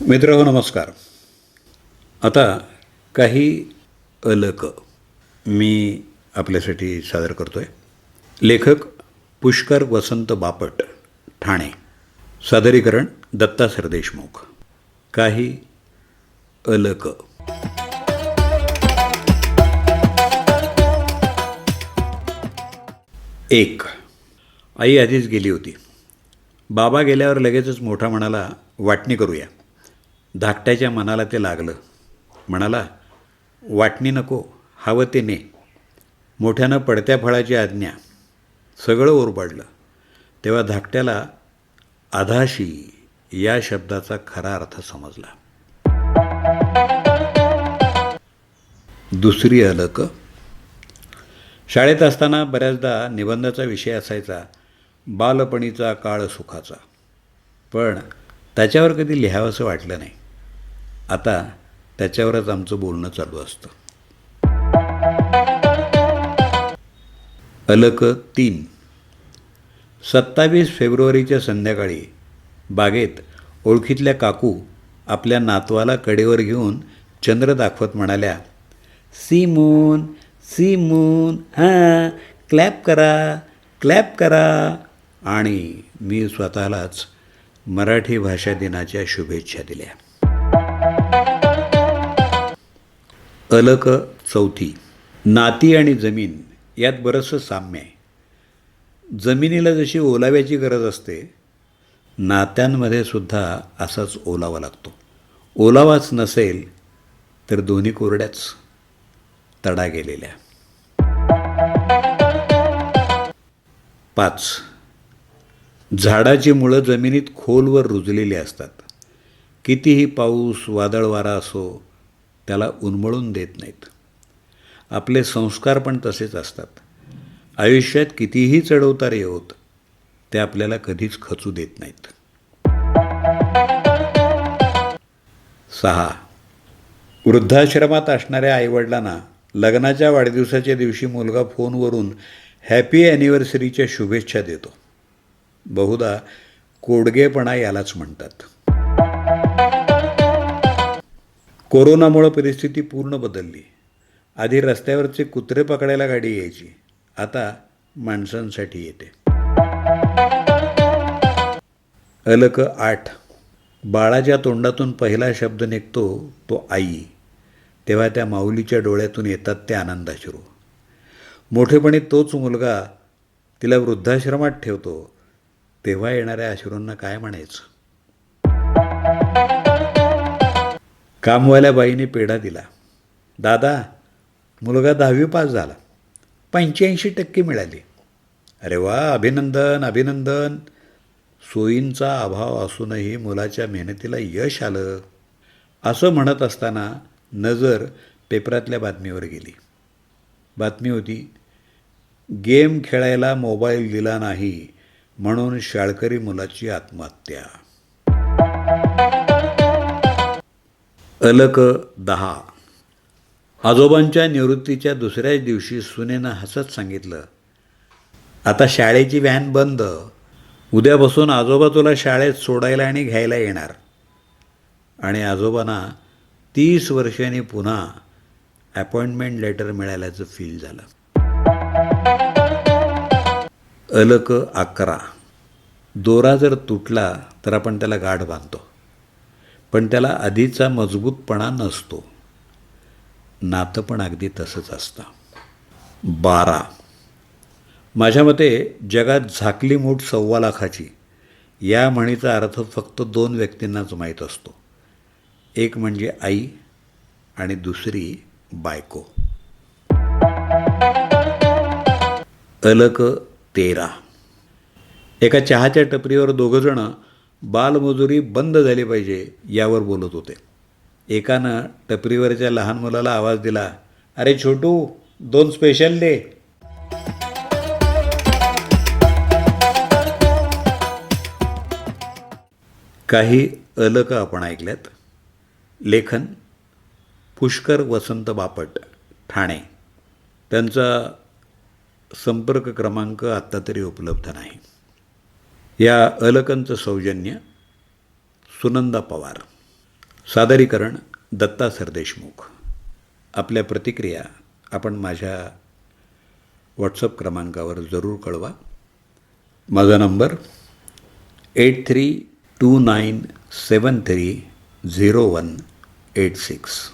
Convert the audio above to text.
मित्र हो नमस्कार. आता काही अलक मी आपल्यासाठी सादर करतो आहे लेखक पुष्कर वसंत बापट ठाणे. सादरीकरण दत्ता सरदेशमुख. काही अलक. एक. आई आधीच गेली होती. बाबा गेल्यावर लगेचच मोठा म्हणाला वाटणी करूया. धाकट्याच्या मनाला ते लागलं. म्हणाला वाटणी नको हवं ते ने. मोठ्यानं पडत्या फळाची आज्ञा. सगळं ओरबाडलं. तेव्हा धाकट्याला आधाशी या शब्दाचा खरा अर्थ समजला. दुसरी अलक. शाळेत असताना बऱ्याचदा निबंधाचा विषय असायचा बालपणीचा काळ सुखाचा. पण त्याच्यावर कधी लिहावंसं वाटलं नाही. आता त्याच्यावरच आमचं बोलणं चालू असतं. अलक तीन. सत्तावीस फेब्रुवारीच्या संध्याकाळी बागेत ओळखीतल्या काकू आपल्या नातवाला कडेवर घेऊन चंद्र दाखवत म्हणाल्या सी मून सी मून हां क्लॅप करा क्लॅप करा. आणि मी स्वतःलाच मराठी भाषा दिनाच्या शुभेच्छा दिल्या. अलक चौथी. नाती आणि जमीन यात बरंचसं साम्य आहे. जमिनीला जशी ओलाव्याची गरज असते नात्यांमध्ये सुद्धा असाच ओलावा लागतो. ओलावाच नसेल तर दोन्ही कोरड्याच तडा गेलेल्या. पाच. झाडाची मुळं जमिनीत खोलवर रुजलेली असतात. कितीही पाऊस वादळ वारा असो त्याला उन्मळून देत नाहीत. आपले संस्कार पण तसेच असतात. आयुष्यात कितीही चढवतार येऊत ते आपल्याला कधीच खचू देत नाहीत. सहा. वृद्धाश्रमात असणाऱ्या आईवडिलांना लग्नाच्या वाढदिवसाच्या दिवशी मुलगा फोनवरून हॅपी ॲनिव्हर्सरीच्या शुभेच्छा देतो. बहुधा कोडगेपणा यालाच म्हणतात. कोरोनामुळं परिस्थिती पूर्ण बदलली. आधी रस्त्यावरचे कुत्रे पकडायला गाडी यायची. आता माणसांसाठी येते. अलक आठ. बाळाच्या तोंडातून पहिला शब्द निघतो तो आई. तेव्हा त्या माऊलीच्या डोळ्यातून येतात ते आनंदाश्रू. मोठेपणी तोच मुलगा तिला वृद्धाश्रमात ठेवतो. तेव्हा येणाऱ्या अश्रूंना काय म्हणायचं? कामवाल्या बाईने पेढा दिला. दादा मुलगा दहावी पास झाला. पंच्याऐंशी टक्के मिळाली. अरे वा अभिनंदन अभिनंदन. सोयींचा अभाव असूनही मुलाच्या मेहनतीला यश आलं. असं म्हणत असताना नजर पेपरातल्या बातमीवर गेली. बातमी होती गेम खेळायला मोबाईल दिला नाही म्हणून शाळकरी मुलाची आत्महत्या. अलक दहा. आजोबांच्या निवृत्तीच्या दुसऱ्याच दिवशी सुनेनं हसत सांगितलं आता शाळेची व्हॅन बंद. उद्यापासून आजोबा तुला शाळेत सोडायला आणि घ्यायला येणार. आणि आजोबांना तीस वर्षांनी पुन्हा अपॉइंटमेंट लेटर मिळाल्याचं फील झालं. अलक अकरा. दोरा जर तुटला तर आपण त्याला गाठ बांधतो. पण त्याला आधीचा मजबूतपणा नसतो. नातं पण अगदी तसंच असतं. बारा. माझ्या मते जगात झाकली मूठ सव्वा लाखाची. या म्हणीचा अर्थ फक्त दोन व्यक्तींनाच माहीत असतो. एक म्हणजे आई आणि दुसरी बायको. अलक तेरा. एका चहाच्या टपरीवर दोघंजणं बालमजुरी बंद झाली पाहिजे यावर बोलत होते. एकानं टपरीवरच्या लहान मुलाला आवाज दिला अरे छोटू दोन स्पेशल दे. काही अलकं आपण ऐकल्यात. लेखन पुष्कर वसंत बापट ठाणे. त्यांचा संपर्क क्रमांक आत्ता तरी उपलब्ध नाही. या अलकंचं सौजन्य सुनंदा पवार. सादरीकरण दत्ता सरदेशमुख. आपल्या प्रतिक्रिया आपण माझ्या व्हॉट्सअप क्रमांकावर जरूर कळवा. माझा number eight three two nine seven three zero one eight six.